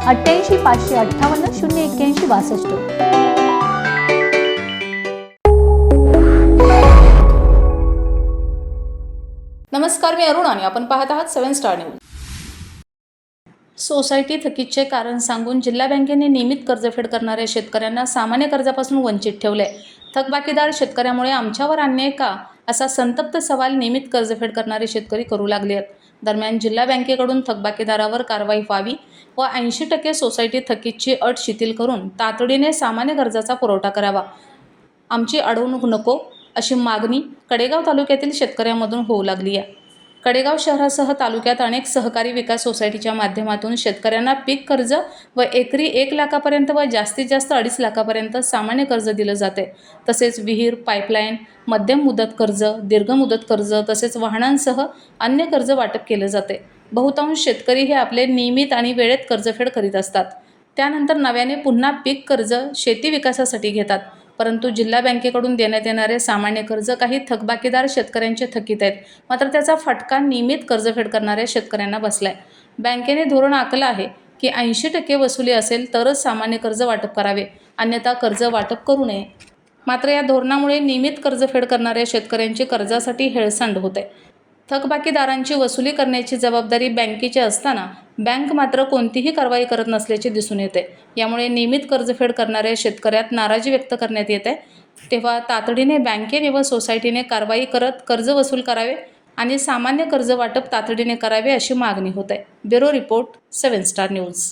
अठ्ठ्याऐंशी पाचशे अठ्ठावन्न शून्य एक्क्याऐंशी बासष्ट. नमस्कार मी अरुण आणि आपण पाहत आहात सेवन स्टार न्यूज. सोसायटी थकीतचे कारण सांगून जिल्हा बँकेने नियमित कर्जफेड करणाऱ्या शेतकऱ्यांना सामान्य कर्जापासून वंचित ठेवले थकबाकीदार शेतकऱ्यामुळे आमच्यावर अन्याय का? असा संतप्त सवाल नियमित कर्जफेड करणारे शेतकरी करू लागले आहेत. दरम्यान जिल्हा बँकेकडून थकबाकीदारावर कारवाई व्हावी व ऐंशी टक्के सोसायटी थकीतची अट शिथिल करून तातडीने सामान्य कर्जाचा पुरवठा करावा. आमची अडवणूक नको अशी मागणी कडेगाव तालुक्यातील शेतकऱ्यांमधून होऊ लागली आहे. कडेगाव शहरासह तालुक्यात अनेक सहकारी विकास सोसायटीच्या माध्यमातून शेतकऱ्यांना पीक कर्ज व एकरी एक लाखापर्यंत व जास्तीत जास्त अडीच लाखापर्यंत सामान्य कर्ज दिलं जाते. तसेच विहीर पाईपलाईन मध्यम मुदत कर्ज दीर्घ मुदत कर्ज तसेच वाहनांसह अन्य कर्ज वाटप केलं जाते. बहुतांश शेतकरी हे आपले नियमित आणि वेळेत कर्जफेड करीत असतात. त्यानंतर नव्याने पुन्हा पीक कर्ज शेती विकासासाठी घेतात. परंतु जिल्हा बँकेकडून देण्यात येणारे सामान्य कर्ज काही थकबाकीदार शेतकऱ्यांचे थकीत आहेत. मात्र त्याचा फटका नियमित कर्जफेड करणाऱ्या शेतकऱ्यांना बसलाय. बँकेने धोरण आखलं आहे की ऐंशी टक्के वसुली असेल तरच सामान्य कर्ज वाटप करावे. अन्यथा कर्ज वाटप करू नये. मात्र या धोरणामुळे नियमित कर्जफेड करणाऱ्या शेतकऱ्यांची कर्जासाठी हेळसांड आहे. थकबाकीदारांची वसुली करण्याची जबाबदारी बँकेची असताना बँक मात्र कोणतीही कारवाई करत नसल्याचे दिसून येते. यामुळे नियमित कर्जफेड करणाऱ्या शेतकऱ्यात नाराजी व्यक्त करण्यात येते. तेव्हा तातडीने बँकेने व सोसायटीने कारवाई करत कर्ज वसूल करावे आणि सामान्य कर्ज वाटप तातडीने करावे अशी मागणी होत. आहे bureau report seven star news.